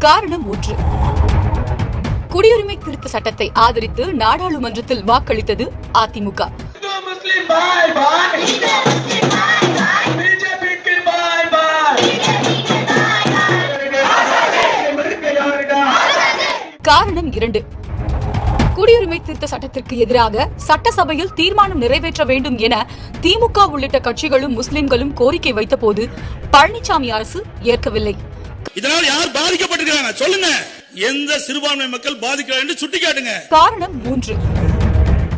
காரணம் ஒன்று. குடியுரிமை திருத்த சட்டத்தை ஆதரித்து நாடாளுமன்றத்தில் வாக்களித்தது அதிமுக. காரணம் இரண்டு. குடியுரிமை திருத்த சட்டத்திற்கு எதிராக சட்டசபையில் தீர்மானம் நிறைவேற்ற வேண்டும் என திமுக உள்ளிட்ட கட்சிகளும் முஸ்லிம்களும் கோரிக்கை வைத்தபோது பழனிசாமி அரசு ஏற்கவில்லை. இதனால் யார் பாதிக்கப்பட்டிருக்கிறாங்க? சொல்லுங்க. எந்த சிறுபான்மை மக்கள் பாதிக்கிறார் என்று சுட்டிக்காட்டுங்க காரணம் மூன்று.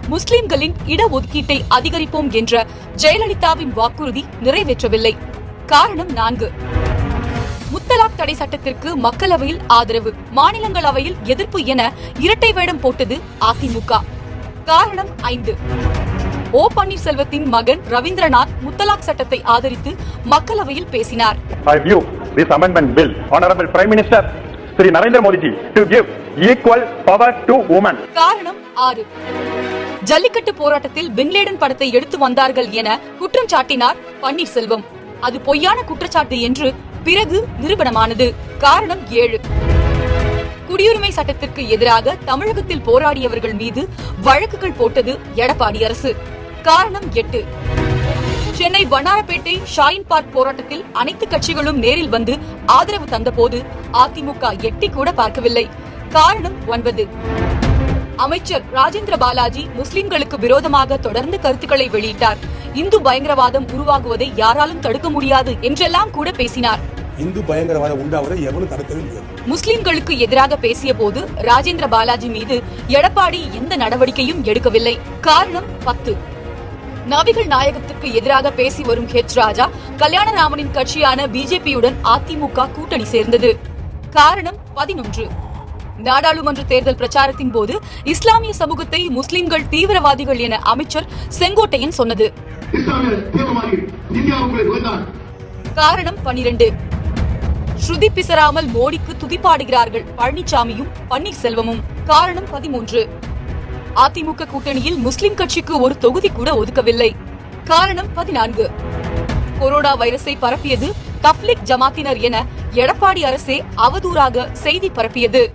முஸ்லிம்களின் இடஒதுக்கீட்டை அதிகரிப்போம் என்ற ஜெயலலிதாவின் வாக்குறுதி நிறைவேற்றவில்லை. காரணம் நான்கு. முத்தலாக் தடை சட்டத்திற்கு மக்களவையில் ஆதரவு மாநிலங்களவையில் எதிர்ப்பு என இரட்டை வேடம் போட்டது அதிமுக. காரணம் ஐந்து. ஓ பன்னீர்செல்வத்தின் மகன் ரவீந்திரநாத் முத்தலாக் சட்டத்தை ஆதரித்து மக்களவையில் பேசினார். I view this amendment bill, Honorable Prime Minister Sri Narendra Modi ji, to give equal power to women. காரணம் ஆறு. ஜல்லிக்கட்டு போராட்டத்தில் பின்லேடன் படத்தை எடுத்து வந்தார்கள் என குற்றம் சாட்டினார் பன்னீர்செல்வம். அது பொய்யான குற்றச்சாட்டு என்று பிறகு நிரூபணமானது. காரணம் ஏழு. குடியுரிமை சட்டத்திற்கு எதிராக தமிழகத்தில் போராடியவர்கள் மீது வழக்குகள் போட்டது எடப்பாடி அரசு. காரணம் எட்டு. சென்னை வண்ணாரப்பேட்டை ஷாயின் பார்க் போராட்டத்தில் அனைத்து கட்சிகளும் நேரில் வந்து ஆதரவு தந்தபோது அதிமுக எட்டி கூட பார்க்கவில்லை. காரணம் ஒன்பது. அமைச்சர் ராஜேந்திர பாலாஜி முஸ்லிம்களுக்கு விரோதமாக தொடர்ந்து கருத்துக்களை வெளியிட்டார். இந்து பயங்கரவாதம் உருவாகுவதை யாராலும் தடுக்க முடியாது என்றெல்லாம் கூட பேசினார். இந்து பயங்கரவாதம் உண்டாவதை எவனும் தடுக்கவே முடியாது. முஸ்லிம்களுக்கு எதிராக பேசிய போது ராஜேந்திர பாலாஜி மீது எடப்பாடி எந்த நடவடிக்கையும் எடுக்கவில்லை. காரணம் பத்து. நபிகள் நாயகத்துக்கு எதிராக பேசி வரும் ஹெச் ராஜா கல்யாணராமனின் கட்சியான பிஜேபியுடன் அதிமுக கூட்டணி சேர்ந்தது. காரணம் பதினொன்று. நாடாளுமன்ற தேர்தல் பிரச்சாரத்தின் போது இஸ்லாமிய சமூகத்தை முஸ்லிம்கள் தீவிரவாதிகள் என அமைச்சர் செங்கோட்டையன் சொன்னது. காரணம் பனிரெண்டு ஸ்ருதி பிசராமல் மோடிக்கு துதிப்பாடுகிறார்கள் பழனிசாமியும் பன்னீர்செல்வமும். காரணம் பதிமூன்று. அதிமுக கூட்டணியில் முஸ்லிம் கட்சிக்கு ஒரு தொகுதி கூட ஒதுக்கவில்லை. காரணம் பதினான்கு. கொரோனா வைரஸை பரப்பியது தப்லிக் ஜமாத்தினர் என எடப்பாடி அரசே அவதூறாக செய்தி பரப்பியது.